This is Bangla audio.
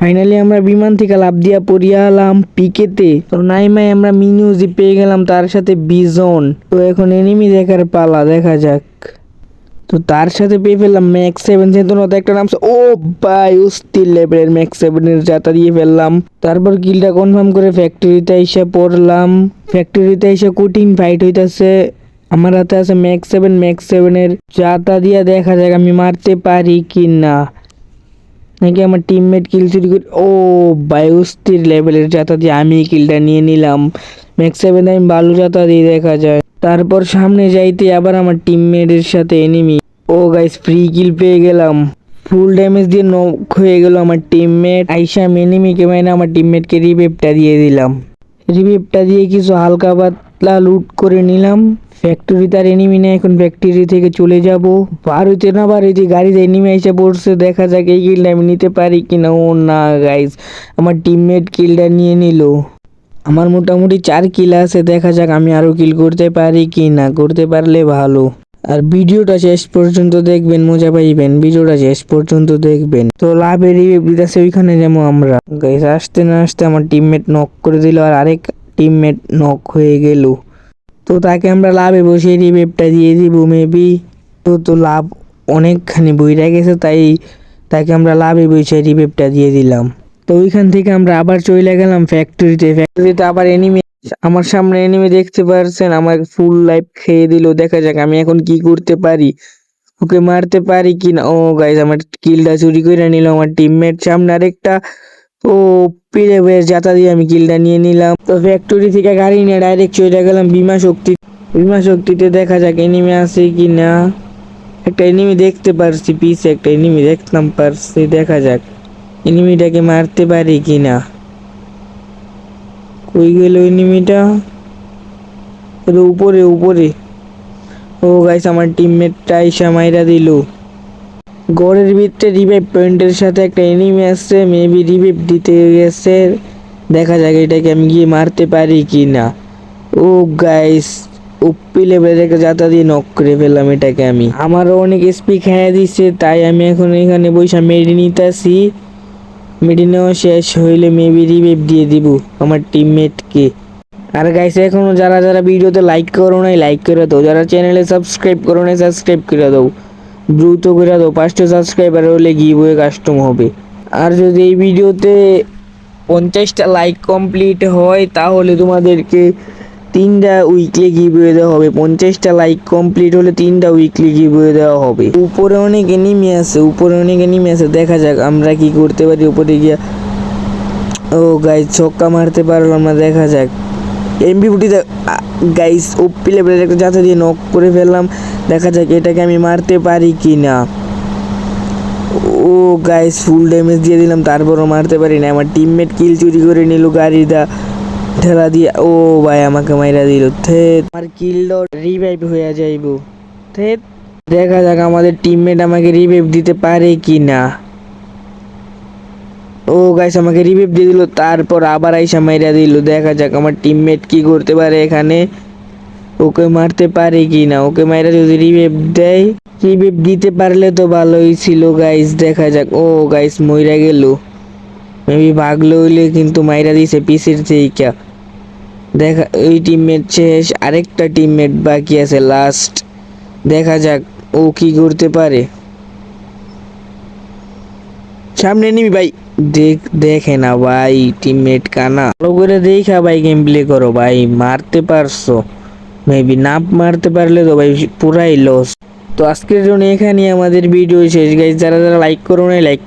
ফাইনালি আমরা বিমান থেকে লাভ দিয়া পড়িয়ালাম পিকেতে। তো নাইমাই আমরা মিনিউজি পেয়ে গেলাম, তার সাথে বিজন। তো এখন এনিমি দেখার পালা, দেখা যাক। তো তার সাথে পেয়ে ফেললাম ম্যাক্স সেভেন চেতনত একটা নাম ও ভাই, অস্থির লেভেলের ম্যাক্স সেভেনের যাতা দিয়ে ফেললাম। তারপর কিলটা কনফার্ম করে ফ্যাক্টরিতে এসে পড়লাম। ফ্যাক্টরিতে এসে কঠিন ফাইট হইতাছে। আমার হাতে আছে ম্যাক্স সেভেন ম্যাক্স সেভেনের যাতা দিয়ে দেখা যাক আমি মারতে পারি কি না নাকি আমার টিমমেট কিল চুরি করে ও বায়ুস্থির লেভেলের যাতা দিয়ে আমি কিলটা নিয়ে নিলাম। ম্যাক্স সেভেন আমি বালু যাতা দিয়ে দেখা যায়। তারপর সামনে যাইতে আবার আমার টিমমেটের সাথে এনিমি ও গাইস ফ্রি কিল পেয়ে গেলাম। ফুল ড্যামেজ দিয়ে নক হয়ে গেল আমার টিমমেট আমি এনিমিকে মাইনে আমার টিমমেটকে রিভেভটা দিয়ে দিলাম। রিভেভটা দিয়ে কিছু হালকা পাতলা লুট করে নিলাম। ফ্যাক্টরি তার এনিমি নেই, এখন ফ্যাক্টরি থেকে চলে যাব। হইতে না হইতে গাড়িতে এনিমি এসে পড়ছে, দেখা যাক এই কিলটা আমি নিতে পারি কি না ও না গাইজ আমার টিমমেট কিলটা নিয়ে নিল। আমার মোটামুটি চার কিল আছে, দেখা যাক আমি আরও কিল করতে পারি কি না করতে পারলে ভালো। আর ভিডিওটা শেষ পর্যন্ত দেখবেন, মজা পাইবেন। ভিডিওটা শেষ পর্যন্ত দেখবেন। তো লাভের দিতেছে ওইখানে যেমন আমরা। গাইস আসতে না আসতে আমার টিমমেট নক করে দিল, আর আরেক টিমমেট নক হয়ে গেল। তো তাকে আমরা লাভে বসে রিভেভটা দিয়ে দিব মেবি তো তো লাভ অনেকখানি বইরা গেছে, তাই তাকে আমরা লাভে বসে রিভেভটা দিয়ে দিলাম। তো ওইখান থেকে আমরা আবার চলে গেলাম ফ্যাক্টরিতে ফ্যাক্টরিতে আবার এনিমি আমার সামনে এনিমি দেখতে পারছেন, আমার ফুল লাইফ খেয়ে দিল। দেখা যাক আমি এখন কি করতে পারি। ওকে মারতে পারি কি না ও গাইজ আমার কিলটা চুরি করে নিল। আমার টিমমেট সামনে আরেকটা পিড়ে বেশ, যাতা দিয়ে আমি কিলটা নিয়ে নিলাম। তো ফ্যাক্টরি থেকে গাড়ি নিয়ে ডাইরেক্ট চলে গেলাম বিমা শক্তি বিমা শক্তিতে দেখা যাক এনিমি আছে কি না একটা এনিমি দেখতে পারছি, পিছে একটা এনিমি দেখতাম পারছি, দেখা যাক। এনিমিটাকে মারতে পারি কি না কই গেল এনিমিটা উপরে উপরে। ও গাইস আমার টিমমেটটা আইসা মাইরা দিল। গড়ের ভিতরে রিভাইভ পয়েন্টের সাথে একটা এনিমি আসছে মেবি রিভাইভ দিতে গেছে। দেখা যাক এটাকে আমি গিয়ে মারতে পারি কি না ও গাইস উপ্পি লেভেলের একটা যাতা দিয়ে নক করে ফেললাম এটাকে আমি। আমারও অনেক স্পি খেয়ে দিচ্ছে তাই আমি এখন এখানে বৈশা মেরে নিতেছি মেডি নেওয়া শেষ হইলে মেবি রিভাইভ দিয়ে দিব আমার টিমমেটকে আর গাইস এখনও যারা যারা ভিডিওতে লাইক করো নাই লাইক করে দাও। যারা চ্যানেলে সাবস্ক্রাইব করো নাই সাবস্ক্রাইব করে দাও। দ্রুত করে দাও, পাঁচটা সাবস্ক্রাইবার হলে গিয়ে কাস্টম হবে। আর যদি এই ভিডিওতে পঞ্চাশটা লাইক কমপ্লিট হয়, তাহলে তোমাদেরকে তিনটা উইকলি গিভওয়ে দেওয়া হবে। পঞ্চাশটা লাইক কমপ্লিট হলে তিনটা উইকলি গিভওয়ে দেওয়া হবে। উপরে অনেক এনিমি আছে, উপরে অনেক এনিমি আছে। দেখা যাক আমরা কি করতে পারি উপরে গিয়া। ও গাইস ছক্কা মারতে পারলাম না, দেখা যাক। এমবি ফুটিতে গাইস ওপি লেভেলের একটা যাতে দিয়ে নক করে ফেললাম। দেখা যাক এটাকে আমি মারতে পারি কি না ও গাইস ফুল ড্যামেজ দিয়ে দিলাম, তারপরও মারতে পারি না আমার টিমমেট কিল চুরি করে নিল গাড়িটা, ঠেলা দিয়ে। ও ভাই, আমাকে মাইরা দিল। থেত, আমার কিল রিভাইভ হয়ে যাইব। থেত, দেখা যাক আমাদের টিমমেট আমাকে রিভাইভ দিতে পারে কি না ও গাইস আমাকে রিভাইভ দিয়ে দিল, তারপর আবার আইসা মাইরা দিল। দেখা যাক আমার টিমমেট কি করতে পারে এখানে। ওকে মারতে পারে কি না ওকে মাইরা যদি রিভাইভ দেয়, রিভাইভ দিতে পারলে তো ভালোই ছিল গাইস দেখা যাক। ও গাইস মইরা গেল। মেবি ভাগলো হইলে কিন্তু মাইরা দিছে পিসির থেকে দেখা, ওই টিমমেট শেষ। আরেকটা টিমমেট বাকি আছে লাস্ট দেখা যাক, ও কি করতে পারে। সামনে নিবি ভাই। দেখ, দেখে না ভাই টিমমেট কানা। ভালো করে দেখা ভাই গেম প্লে করো ভাই। মারতে পারছ। মেবি না মারতে পারলে তো ভাই পুরাই লস তো আজকের জন্য এখানে আমাদের ভিডিও শেষ। গাইজ যারা যারা লাইক করো না লাইক